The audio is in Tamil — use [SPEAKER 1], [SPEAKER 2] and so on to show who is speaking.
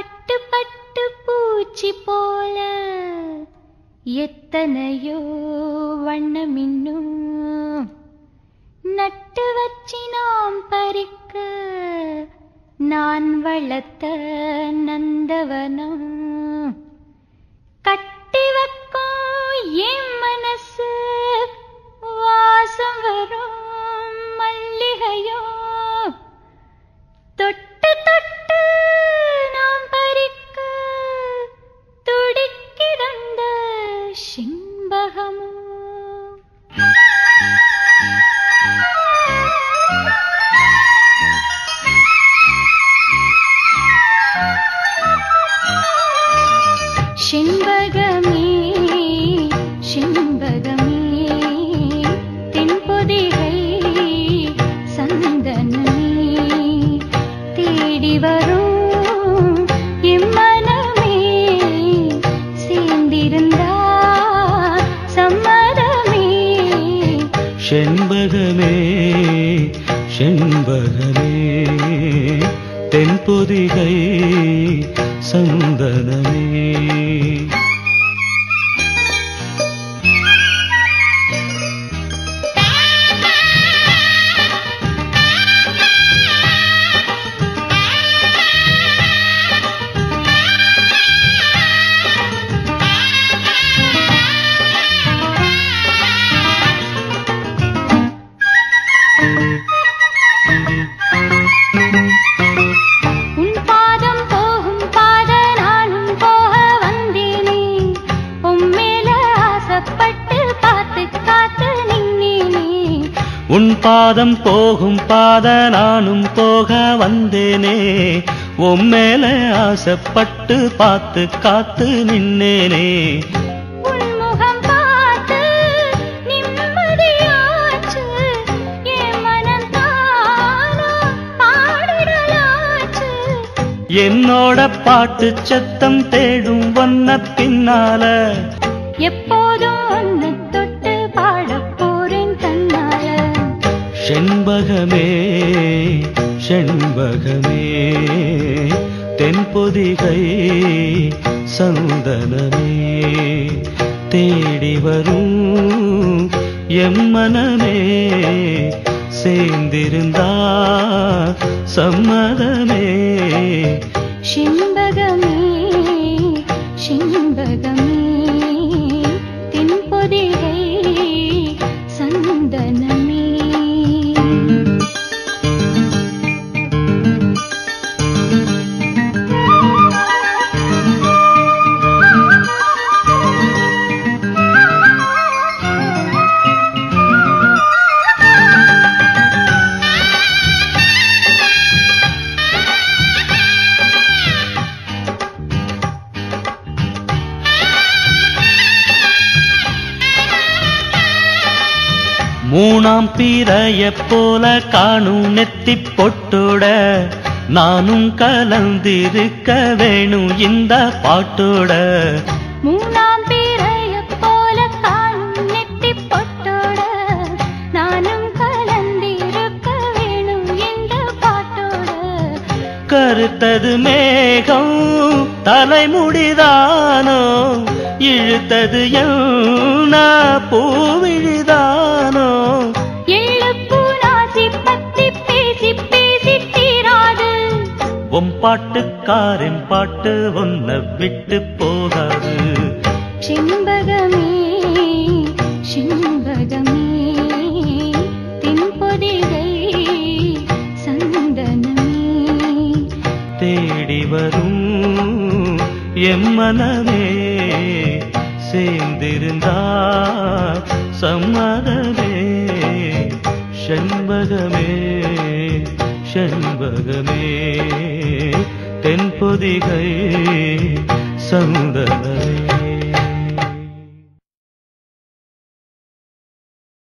[SPEAKER 1] பட்டு பட்டு பூச்சி போல எத்தனையோ வண்ணமின்னும் நட்டு வச்சினாம் பறிக்க நான் வளர்த்த நந்தவனம். கட்டி வைக்கும் என் மனசு சிம்பகமோ செண்பகமே செண்பகமே தென்பொதிகை சந்தனமே தேடி வரும்
[SPEAKER 2] செண்பகமே செண்பகமே. தென்பொதிகை சந்தனமே.
[SPEAKER 1] உன் பாதம் போகும் பாத நானும் போக வந்தேனே. உம்மேல ஆசைப்பட்டு பார்த்து காத்து நின்னேனே.
[SPEAKER 2] உன் என்னோட பாட்டு சத்தம் தேடும் வண்ண பின்னால.
[SPEAKER 1] எப்போதும்
[SPEAKER 2] செண்பகமே செண்பகமே. தென்பொதிகை சந்தனமே. தேடி வரும் எம்மனமே சேர்ந்திருந்தா சம்மதமே.
[SPEAKER 1] செண்பகமே செண்பகமே. தென்பொதிகை சந்தனமே
[SPEAKER 2] மூணாம் பிறைய போல காணும் நெத்தி பொட்டோட நானும் கலந்திருக்க வேணும் இந்த பாட்டோட.
[SPEAKER 1] மூணாம் பிறையப் போல காணும் நெத்திப் பொட்டோட நானும் கலந்திருக்க வேணும் இந்த பாட்டோட.
[SPEAKER 2] கருத்தது மேகம் தலைமுடிதானோ இழுத்தது என்ன பூவிழிதானோ பாட்டுக்காரன் பாட்டு ஒன்ன விட்டு போகாது.
[SPEAKER 1] செண்பகமே செண்பகமே தென்பொதிகை சந்தனமே.
[SPEAKER 2] தேடி வரும் எம்மனமே சேர்ந்திருந்தா சம்மதமே. செண்பகமே செண்பகமே. தென்பொதிகை சந்தனமே